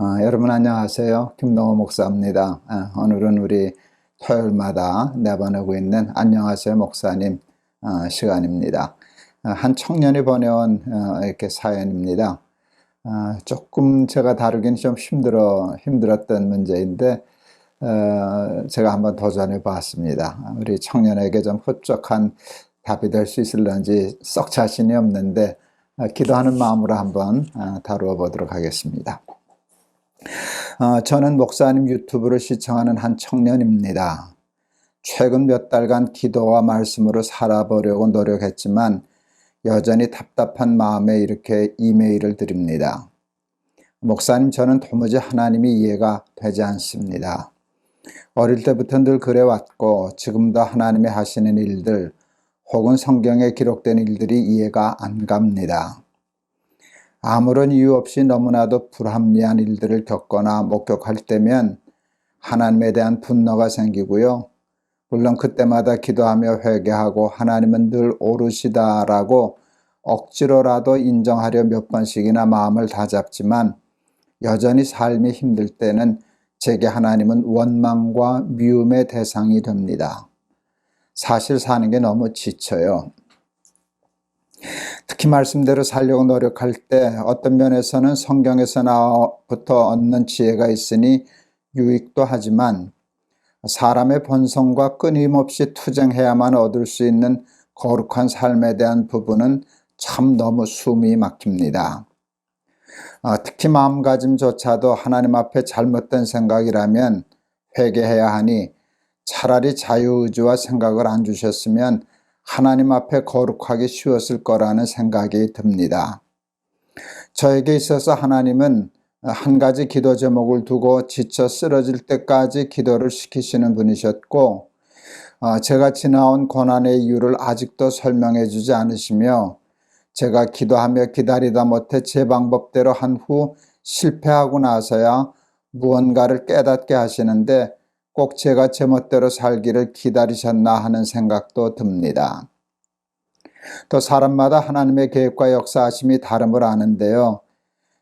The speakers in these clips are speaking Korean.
어, 여러분 안녕하세요. 김동호 목사입니다. 어, 오늘은 우리 토요일마다 내보내고 있는 안녕하세요 목사님 어, 시간입니다. 어, 한 청년이 보내온 어, 이렇게 사연입니다. 어, 조금 제가 다루긴 좀 힘들어 힘들었던 문제인데 어, 제가 한번 도전해 봤습니다. 우리 청년에게 좀 흡족한 답이 될 수 있을런지 썩 자신이 없는데 어, 기도하는 마음으로 한번 어, 다루어 보도록 하겠습니다. 어, 저는 목사님 유튜브를 시청하는 한 청년입니다. 최근 몇 달간 기도와 말씀으로 살아보려고 노력했지만 여전히 답답한 마음에 이렇게 이메일을 드립니다. 목사님, 저는 도무지 하나님이 이해가 되지 않습니다. 어릴 때부터 늘 그래왔고 지금도 하나님이 하시는 일들 혹은 성경에 기록된 일들이 이해가 안 갑니다. 아무런 이유 없이 너무나도 불합리한 일들을 겪거나 목격할 때면 하나님에 대한 분노가 생기고요. 물론 그때마다 기도하며 회개하고 하나님은 늘 오르시다라고 억지로라도 인정하려 몇 번씩이나 마음을 다잡지만 여전히 삶이 힘들 때는 제게 하나님은 원망과 미움의 대상이 됩니다. 사실 사는 게 너무 지쳐요. 특히 말씀대로 살려고 노력할 때 어떤 면에서는 성경에서부터 얻는 지혜가 있으니 유익도 하지만 사람의 본성과 끊임없이 투쟁해야만 얻을 수 있는 거룩한 삶에 대한 부분은 참 너무 숨이 막힙니다. 어, 특히 마음가짐조차도 하나님 앞에 잘못된 생각이라면 회개해야 하니 차라리 자유의지와 생각을 안 주셨으면 하나님 앞에 거룩하기 쉬웠을 거라는 생각이 듭니다. 저에게 있어서 하나님은 한 가지 기도 제목을 두고 지쳐 쓰러질 때까지 기도를 시키시는 분이셨고 어, 제가 지나온 고난의 이유를 아직도 설명해 주지 않으시며 제가 기도하며 기다리다 못해 제 방법대로 한 후 실패하고 나서야 무언가를 깨닫게 하시는데 꼭 제가 제멋대로 살기를 기다리셨나 하는 생각도 듭니다. 또 사람마다 하나님의 계획과 역사하심이 다름을 아는데요.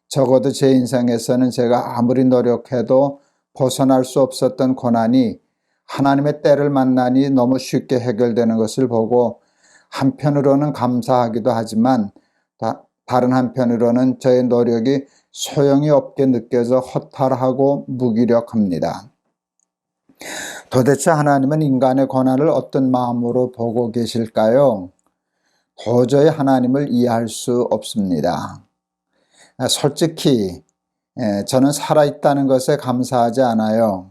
적어도 제 인생에서는 제가 아무리 노력해도 벗어날 수 없었던 고난이 하나님의 때를 만나니 너무 쉽게 해결되는 것을 보고 한편으로는 감사하기도 하지만 다른 한편으로는 저의 노력이 소용이 없게 느껴져 허탈하고 무기력합니다. 도대체 하나님은 인간의 고난을 어떤 마음으로 보고 계실까요? 도저히 하나님을 이해할 수 없습니다. 솔직히 저는 살아있다는 것에 감사하지 않아요.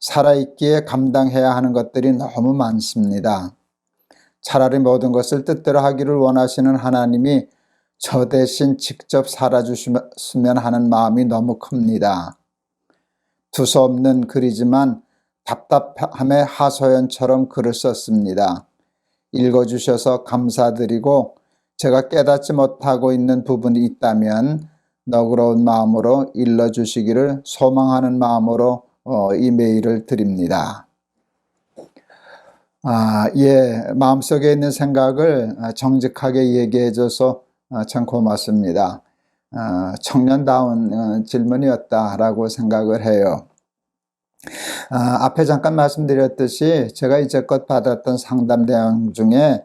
살아있기에 감당해야 하는 것들이 너무 많습니다. 차라리 모든 것을 뜻대로 하기를 원하시는 하나님이 저 대신 직접 살아주시면 하는 마음이 너무 큽니다. 두서없는 글이지만 답답함의 하소연처럼 글을 썼습니다. 읽어주셔서 감사드리고 제가 깨닫지 못하고 있는 부분이 있다면 너그러운 마음으로 일러주시기를 소망하는 마음으로 어, 이메일을 드립니다. 아, 예, 마음속에 있는 생각을 정직하게 얘기해줘서 어, 참 고맙습니다. 어, 청년다운 어, 질문이었다라고 생각을 해요. 아, 앞에 잠깐 말씀드렸듯이 제가 이제껏 받았던 상담 대응 중에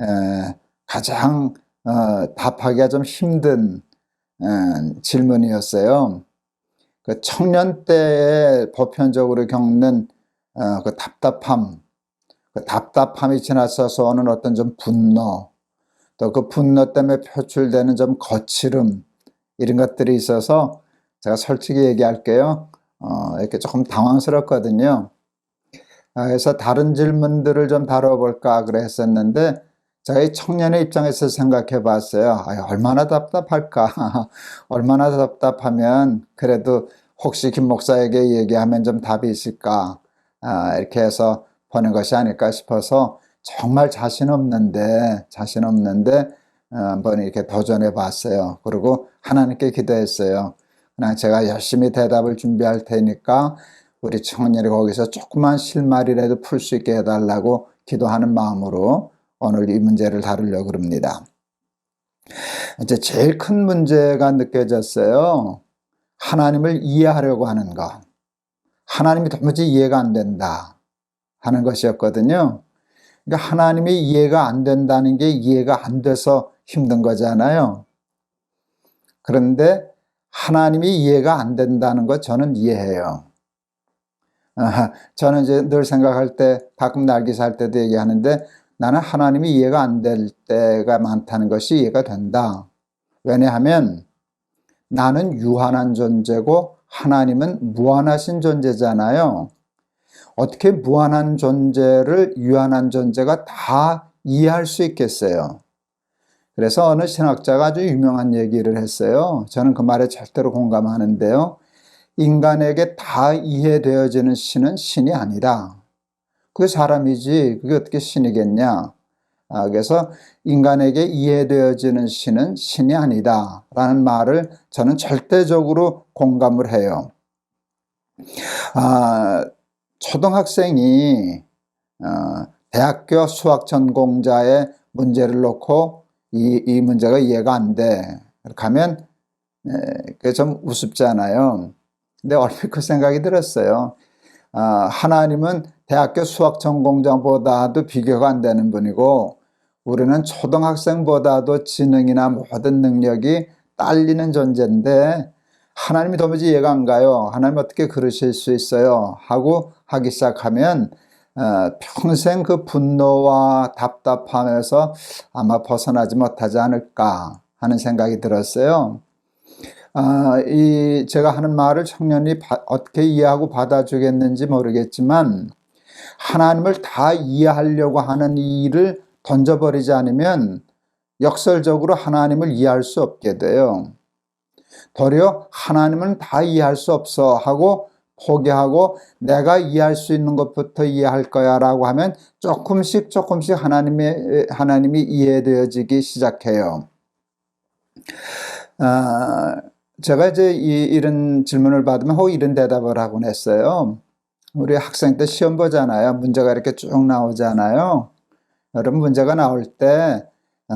에, 가장 어, 답하기가 좀 힘든 에, 질문이었어요. 그 청년 때에 보편적으로 겪는 어, 그 답답함, 그 답답함이 지나서서 오는 어떤 좀 분노, 또 그 분노 때문에 표출되는 좀 거칠음, 이런 것들이 있어서 제가 솔직히 얘기할게요. 어, 이렇게 조금 당황스럽거든요. 아, 그래서 다른 질문들을 좀 다뤄볼까 그랬었는데, 이 청년의 입장에서 생각해 봤어요. 아, 얼마나 답답할까? 얼마나 답답하면 그래도 혹시 김 목사에게 얘기하면 좀 답이 있을까? 아, 이렇게 해서 보는 것이 아닐까 싶어서 정말 자신 없는데, 자신 없는데, 어, 한번 이렇게 도전해 봤어요. 그리고 하나님께 기도했어요. 제가 열심히 대답을 준비할 테니까 우리 청년이 거기서 조그만 실말이라도 풀 수 있게 해달라고 기도하는 마음으로 오늘 이 문제를 다루려고 그럽니다. 이제 제일 큰 문제가 느껴졌어요. 하나님을 이해하려고 하는 것. 하나님이 도무지 이해가 안 된다 하는 것이었거든요. 그러니까 하나님이 이해가 안 된다는 게 이해가 안 돼서 힘든 거잖아요. 그런데 하나님이 이해가 안 된다는 것 저는 이해해요. 아, 저는 이제 늘 생각할 때 가끔 날기사 할 때도 얘기하는데 나는 하나님이 이해가 안 될 때가 많다는 것이 이해가 된다. 왜냐하면 나는 유한한 존재고 하나님은 무한하신 존재잖아요. 어떻게 무한한 존재를 유한한 존재가 다 이해할 수 있겠어요? 그래서 어느 신학자가 아주 유명한 얘기를 했어요. 저는 그 말에 절대로 공감하는데요. 인간에게 다 이해되어지는 신은 신이 아니다. 그게 사람이지, 그게 어떻게 신이겠냐? 아, 그래서 인간에게 이해되어지는 신은 신이 아니다. 라는 말을 저는 절대적으로 공감을 해요. 아, 초등학생이 어, 대학교 수학 전공자의 문제를 놓고 이, 이 문제가 이해가 안 돼. 하면 그게 좀 우습잖아요. 근데 얼핏 그 생각이 들었어요. 아, 하나님은 대학교 수학 전공자보다도 비교가 안 되는 분이고 우리는 초등학생보다도 지능이나 모든 능력이 딸리는 존재인데 하나님이 도무지 이해가 안 가요. 하나님 어떻게 그러실 수 있어요? 하고 하기 시작하면 어, 평생 그 분노와 답답함에서 아마 벗어나지 못하지 않을까 하는 생각이 들었어요. 아, 이 제가 하는 말을 청년이 바, 어떻게 이해하고 받아주겠는지 모르겠지만 하나님을 다 이해하려고 하는 일을 던져버리지 않으면 역설적으로 하나님을 이해할 수 없게 돼요. 도리어 하나님은 다 이해할 수 없어 하고 포기하고 내가 이해할 수 있는 것부터 이해할 거야 라고 하면 조금씩 조금씩 하나님의, 하나님이 이해되어지기 시작해요. 아, 제가 이제 이, 이런 질문을 받으면 혹 이런 대답을 하곤 했어요. 우리 학생 때 시험 보잖아요. 문제가 이렇게 쭉 나오잖아요. 여러분 문제가 나올 때 어,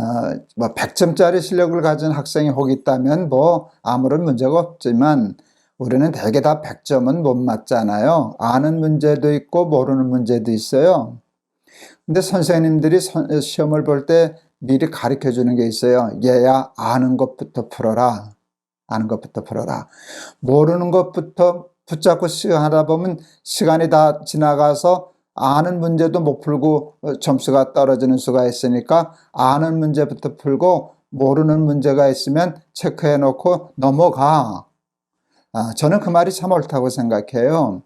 뭐 100점짜리 실력을 가진 학생이 혹 있다면 뭐 아무런 문제가 없지만 우리는 대개 다 100점은 못 맞잖아요. 아는 문제도 있고 모르는 문제도 있어요. 근데 선생님들이 시험을 볼 때 미리 가르쳐 주는 게 있어요. 얘야 아는 것부터 풀어라. 아는 것부터 풀어라. 모르는 것부터 붙잡고 하다 보면 시간이 다 지나가서 아는 문제도 못 풀고 점수가 떨어지는 수가 있으니까 아는 문제부터 풀고 모르는 문제가 있으면 체크해 놓고 넘어가. 아, 저는 그 말이 참 옳다고 생각해요.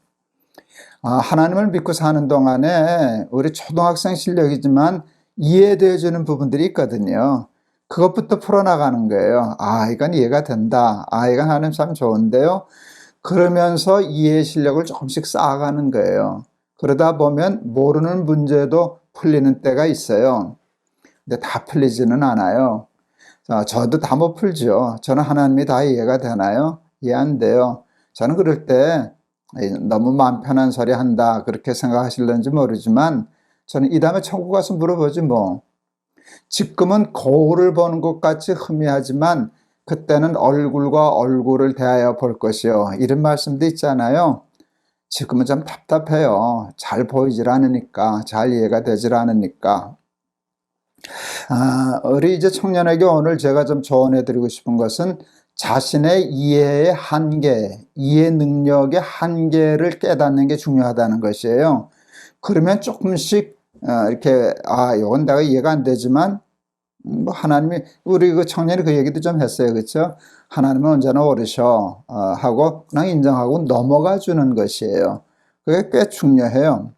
아, 하나님을 믿고 사는 동안에 우리 초등학생 실력이지만 이해되어 주는 부분들이 있거든요. 그것부터 풀어나가는 거예요. 아, 이건 이해가 된다. 아, 이건 하나님 참 좋은데요. 그러면서 이해 실력을 조금씩 쌓아가는 거예요. 그러다 보면 모르는 문제도 풀리는 때가 있어요. 근데 다 풀리지는 않아요. 저도 다 못 풀죠. 저는 하나님이 다 이해가 되나요? 이해 안 돼요. 저는 그럴 때 너무 마음 편한 소리 한다 그렇게 생각하실는지 모르지만 저는 이 다음에 천국 가서 물어보지 뭐. 지금은 거울을 보는 것 같이 흐미하지만 그때는 얼굴과 얼굴을 대하여 볼 것이요. 이런 말씀도 있잖아요. 지금은 좀 답답해요. 잘 보이질 않으니까, 잘 이해가 되질 않으니까. 아, 우리 이제 청년에게 오늘 제가 좀 조언해 드리고 싶은 것은 자신의 이해의 한계, 이해 능력의 한계를 깨닫는 게 중요하다는 것이에요. 그러면 조금씩 어, 이렇게 아 이건 내가 이해가 안 되지만 음, 뭐 하나님이 우리 그 청년이 그 얘기도 좀 했어요, 그렇죠? 하나님은 언제나 오르셔 어, 하고 그냥 인정하고 넘어가 주는 것이에요. 그게 꽤 중요해요.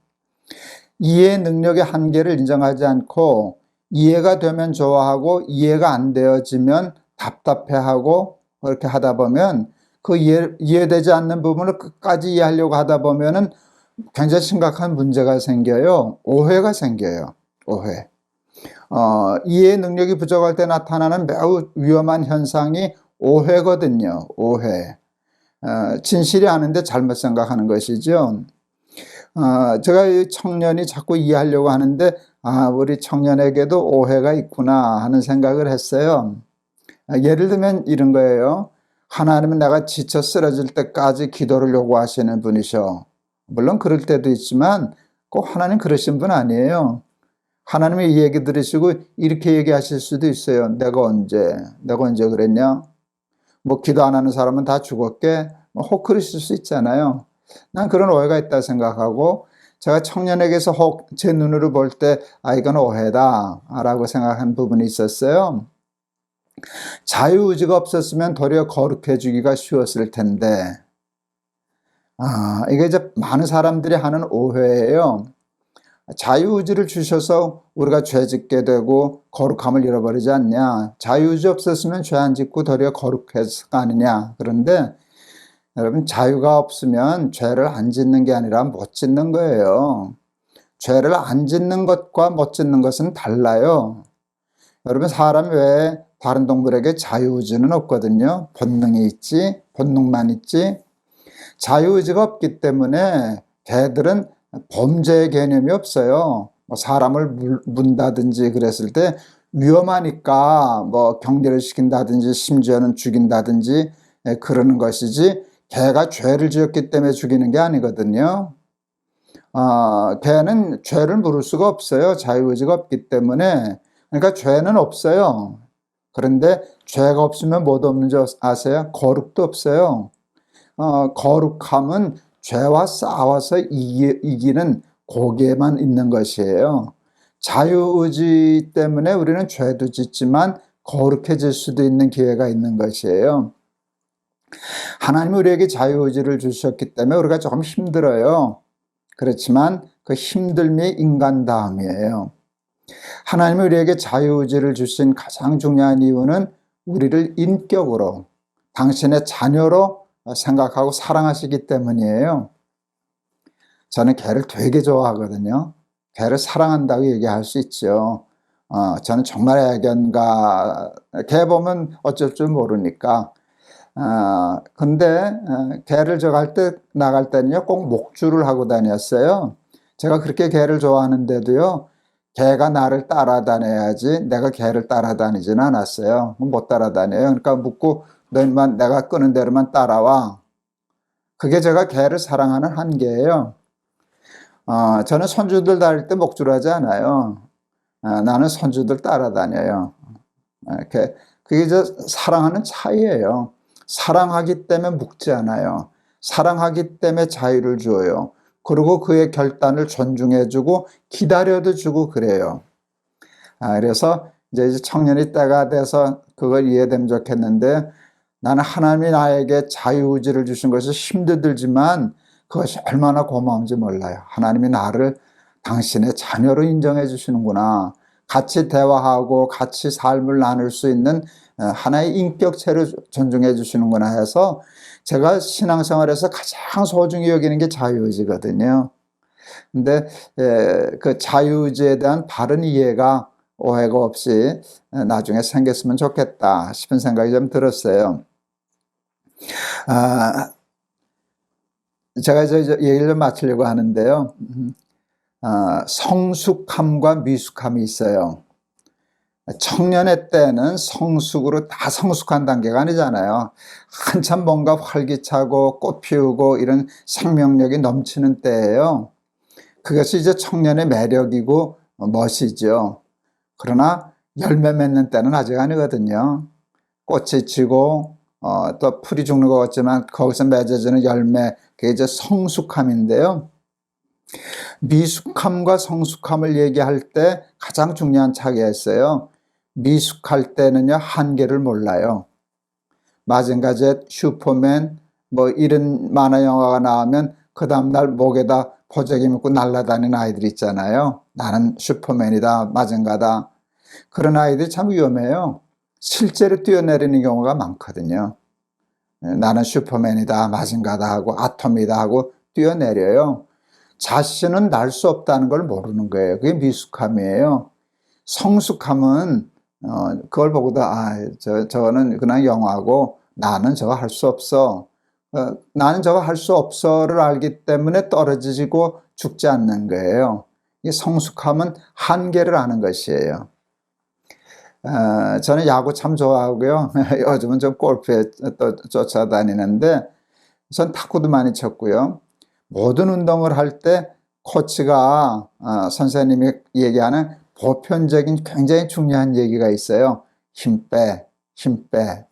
이해 능력의 한계를 인정하지 않고 이해가 되면 좋아하고 이해가 안 되어지면 답답해하고 그렇게 하다 보면 그 이해, 이해 되지 않는 부분을 끝까지 이해하려고 하다 보면은 굉장히 심각한 문제가 생겨요. 오해가 생겨요. 오해. 어, 이해 능력이 부족할 때 나타나는 매우 위험한 현상이 오해거든요. 오해. 어, 진실이 아는데 잘못 생각하는 것이죠. 어, 제가 이 청년이 자꾸 이해하려고 하는데 아, 우리 청년에게도 오해가 있구나 하는 생각을 했어요. 아, 예를 들면 이런 거예요. 하나님은 내가 지쳐 쓰러질 때까지 기도를 요구하시는 분이셔. 물론 그럴 때도 있지만 꼭 하나님 그러신 분 아니에요. 하나님의 이 얘기 들으시고 이렇게 얘기하실 수도 있어요. 내가 언제, 내가 언제 그랬냐? 뭐 기도 안 하는 사람은 다 죽었게? 뭐혹 그러실 수 있잖아요. 난 그런 오해가 있다 생각하고 제가 청년에게서 혹 제 눈으로 볼 때 아 이건 오해다 라고 생각한 부분이 있었어요. 자유의지가 없었으면 도리어 거룩해지기가 쉬웠을 텐데 아 이게 이제 많은 사람들이 하는 오해예요. 자유의지를 주셔서 우리가 죄 짓게 되고 거룩함을 잃어버리지 않냐. 자유의지 없었으면 죄 안 짓고 도리어 거룩했을 거 아니냐. 그런데 여러분 자유가 없으면 죄를 안 짓는 게 아니라 못 짓는 거예요. 죄를 안 짓는 것과 못 짓는 것은 달라요. 여러분 사람 외에 다른 동물에게 자유의지는 없거든요. 본능이 있지, 본능만 있지. 자유의지가 없기 때문에 개들은 범죄의 개념이 없어요. 뭐 사람을 문다든지 그랬을 때 위험하니까 뭐 경계를 시킨다든지 심지어는 죽인다든지 예, 그러는 것이지 개가 죄를 지었기 때문에 죽이는 게 아니거든요. 어, 개는 죄를 물을 수가 없어요. 자유의지가 없기 때문에. 그러니까 죄는 없어요. 그런데 죄가 없으면 뭐도 없는 줄 아세요? 거룩도 없어요. 어, 거룩함은 죄와 싸워서 이기, 이기는 고개만 있는 것이에요. 자유의지 때문에 우리는 죄도 짓지만 거룩해질 수도 있는 기회가 있는 것이에요. 하나님이 우리에게 자유의지를 주셨기 때문에 우리가 조금 힘들어요. 그렇지만 그 힘듦이 인간다움이에요. 하나님이 우리에게 자유의지를 주신 가장 중요한 이유는 우리를 인격으로 당신의 자녀로 생각하고 사랑하시기 때문이에요. 저는 개를 되게 좋아하거든요. 개를 사랑한다고 얘기할 수 있죠. 어, 저는 정말 애견가, 개 보면 어쩔 줄 모르니까 아, 근데 어, 개를 저 갈 때 나갈 때는요 꼭 목줄을 하고 다녔어요. 제가 그렇게 개를 좋아하는데도요 개가 나를 따라다녀야지 내가 개를 따라다니지는 않았어요. 못 따라다녀요. 그러니까 묻고 너만 내가 끄는 대로만 따라와. 그게 제가 개를 사랑하는 한계예요. 어, 저는 손주들 다닐 때 목줄하지 않아요. 어, 나는 손주들 따라다녀요. 이렇게 그게 저 사랑하는 차이예요. 사랑하기 때문에 묵지 않아요. 사랑하기 때문에 자유를 줘요. 그리고 그의 결단을 존중해주고 기다려도 주고 그래요. 아, 그래서 이제 청년이 때가 돼서 그걸 이해되면 좋겠는데 나는 하나님이 나에게 자유의지를 주신 것이 힘들지만 그것이 얼마나 고마운지 몰라요. 하나님이 나를 당신의 자녀로 인정해 주시는구나. 같이 대화하고 같이 삶을 나눌 수 있는 어, 하나의 인격체를 존중해 주시는구나 해서 제가 신앙생활에서 가장 소중히 여기는 게 자유의지거든요. 근데 그 자유의지에 대한 바른 이해가 오해가 없이 나중에 생겼으면 좋겠다 싶은 생각이 좀 들었어요. 아, 제가 이제 얘기를 좀 마치려고 하는데요. 아, 성숙함과 미숙함이 있어요. 청년의 때는 성숙으로 다 성숙한 단계가 아니잖아요. 한참 뭔가 활기차고 꽃 피우고 이런 생명력이 넘치는 때예요. 그것이 이제 청년의 매력이고 멋이죠. 그러나 열매 맺는 때는 아직 아니거든요. 꽃이 지고 어, 또 풀이 죽는 것 같지만 거기서 맺어지는 열매 그게 이제 성숙함인데요. 미숙함과 성숙함을 얘기할 때 가장 중요한 차이가 있어요. 미숙할 때는요, 한계를 몰라요. 마징가젯, 슈퍼맨, 뭐 이런 만화 영화가 나오면 그 다음날 목에다 보자기 묶고 날아다니는 아이들 있잖아요. 나는 슈퍼맨이다, 마징가다. 그런 아이들이 참 위험해요. 실제로 뛰어내리는 경우가 많거든요. 나는 슈퍼맨이다, 마징가다 하고 아톰이다 하고 뛰어내려요. 자신은 날 수 없다는 걸 모르는 거예요. 그게 미숙함이에요. 성숙함은 어, 그걸 보고도, 아, 저, 저는 그냥 영화고 나는 저거 할 수 없어. 어, 나는 저거 할 수 없어를 알기 때문에 떨어지고 죽지 않는 거예요. 이 성숙함은 한계를 아는 것이에요. 어, 저는 야구 참 좋아하고요. 요즘은 좀 골프에 또 쫓아다니는데, 전 탁구도 많이 쳤고요. 모든 운동을 할 때 코치가 어, 선생님이 얘기하는 보편적인 굉장히 중요한 얘기가 있어요. 힘 빼, 힘 빼.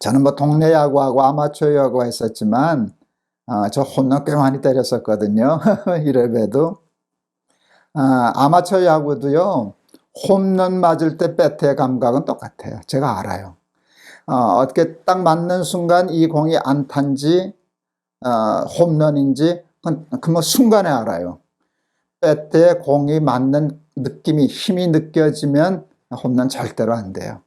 저는 뭐 동네 야구하고 아마추어 야구 했었지만 어, 저 홈런 꽤 많이 때렸었거든요. 이래봬도 아, 아마추어 야구도요. 홈런 맞을 때 배트의 감각은 똑같아요. 제가 알아요. 어, 어떻게 딱 맞는 순간 이 공이 안 탄지 어, 홈런인지 그뭐 순간에 알아요. 배트에 공이 맞는 느낌이 힘이 느껴지면 홈런 절대로 안 돼요.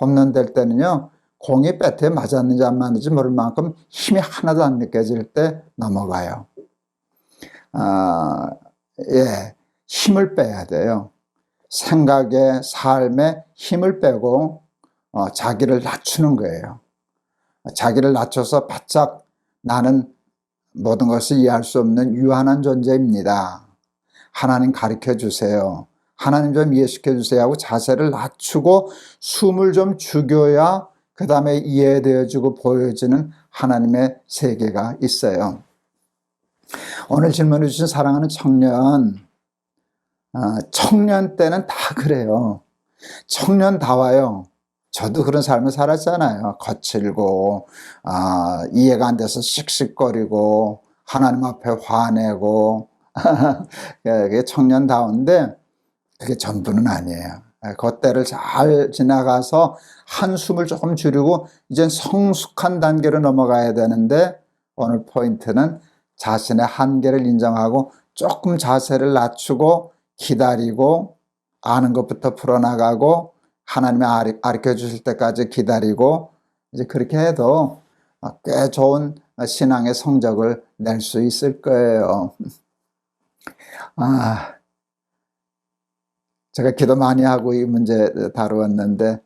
홈런 될 때는요. 공이 배트에 맞았는지 안 맞는지 모를 만큼 힘이 하나도 안 느껴질 때 넘어가요. 아, 예, 힘을 빼야 돼요. 생각에, 삶에 힘을 빼고 어, 자기를 낮추는 거예요. 자기를 낮춰서 바짝 나는 모든 것을 이해할 수 없는 유한한 존재입니다. 하나님 가르쳐 주세요. 하나님 좀 이해시켜 주세요 하고 자세를 낮추고 숨을 좀 죽여야 그 다음에 이해되어지고 보여지는 하나님의 세계가 있어요. 오늘 질문해 주신 사랑하는 청년, 어, 청년 때는 다 그래요. 청년다워요. 저도 그런 삶을 살았잖아요. 거칠고, 아, 이해가 안 돼서 씩씩거리고, 하나님 앞에 화내고, 그게 청년다운데, 그게 전부는 아니에요. 그때를 잘 지나가서 한숨을 조금 줄이고, 이젠 성숙한 단계로 넘어가야 되는데, 오늘 포인트는 자신의 한계를 인정하고, 조금 자세를 낮추고, 기다리고, 아는 것부터 풀어나가고, 하나님이 가르쳐 주실 때까지 기다리고 이제 그렇게 해도 꽤 좋은 신앙의 성적을 낼 수 있을 거예요. 아, 제가 기도 많이 하고 이 문제 다루었는데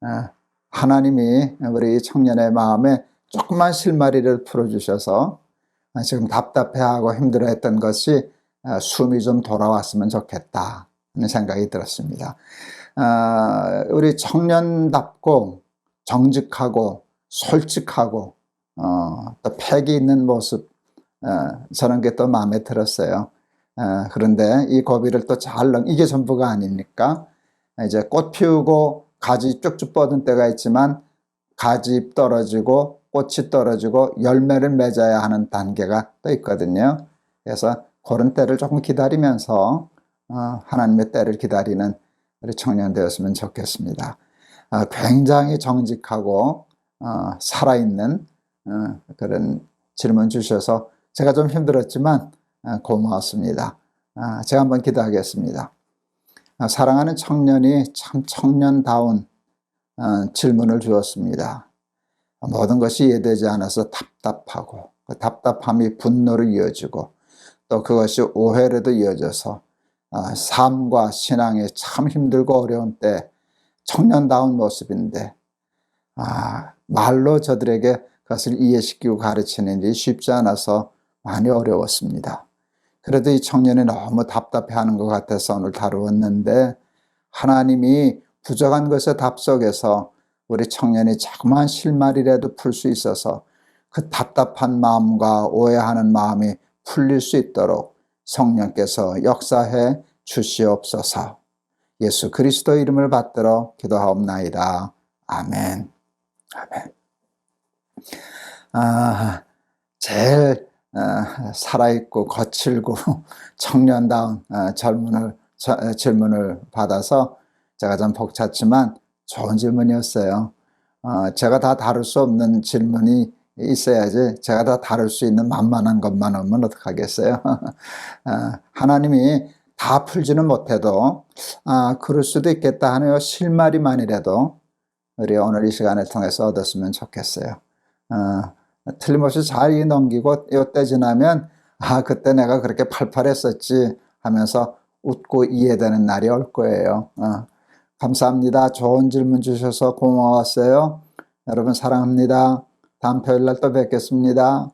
아, 하나님이 우리 청년의 마음에 조금만 실마리를 풀어주셔서 지금 답답해하고 힘들어했던 것이 숨이 좀 돌아왔으면 좋겠다 하는 생각이 들었습니다. 아, 우리 청년답고 정직하고 솔직하고 어, 또 패기 있는 모습 어, 저런 게 또 마음에 들었어요. 어, 그런데 이 고비를 또잘 이게 전부가 아니니까 이제 꽃 피우고 가지 쭉쭉 뻗은 때가 있지만 가지 떨어지고 꽃이 떨어지고 열매를 맺어야 하는 단계가 또 있거든요. 그래서 그런 때를 조금 기다리면서 하나님의 때를 기다리는 우리 청년 되었으면 좋겠습니다. 아, 굉장히 정직하고 어, 살아있는 어, 그런 질문 주셔서 제가 좀 힘들었지만 어, 고마웠습니다. 아, 제가 한번 기도하겠습니다. 아, 사랑하는 청년이 참 청년다운 질문을 주었습니다. 모든 것이 이해되지 않아서 답답하고 그 답답함이 분노로 이어지고 또 그것이 오해로도 이어져서 아, 삶과 신앙에 참 힘들고 어려운 때 청년다운 모습인데 아, 말로 저들에게 그것을 이해시키고 가르치는 게 쉽지 않아서 많이 어려웠습니다. 그래도 이 청년이 너무 답답해하는 것 같아서 오늘 다루었는데 하나님이 부족한 것의 답 속에서 우리 청년이 자그마한 실말이라도 풀 수 있어서 그 답답한 마음과 오해하는 마음이 풀릴 수 있도록 성령께서 역사해 주시옵소서. 예수 그리스도 이름을 받들어 기도하옵나이다. 아멘. 아멘. 아, 제일 어, 살아있고 거칠고 청년다운 어, 질문을, 저, 질문을 받아서 제가 좀 벅찼지만 좋은 질문이었어요. 어, 제가 다 다룰 수 없는 질문이 있어야지 제가 다 다룰 수 있는 만만한 것만 오면 어떡하겠어요. 아, 하나님이 다 풀지는 못해도 아 그럴 수도 있겠다 하는 실마리만이라도 우리 오늘 이 시간을 통해서 얻었으면 좋겠어요. 아, 틀림없이 잘 넘기고 이때 지나면 아 그때 내가 그렇게 팔팔했었지 하면서 웃고 이해되는 날이 올 거예요. 어, 감사합니다. 좋은 질문 주셔서 고마웠어요. 여러분 사랑합니다. 다음 토요일 날 또 뵙겠습니다.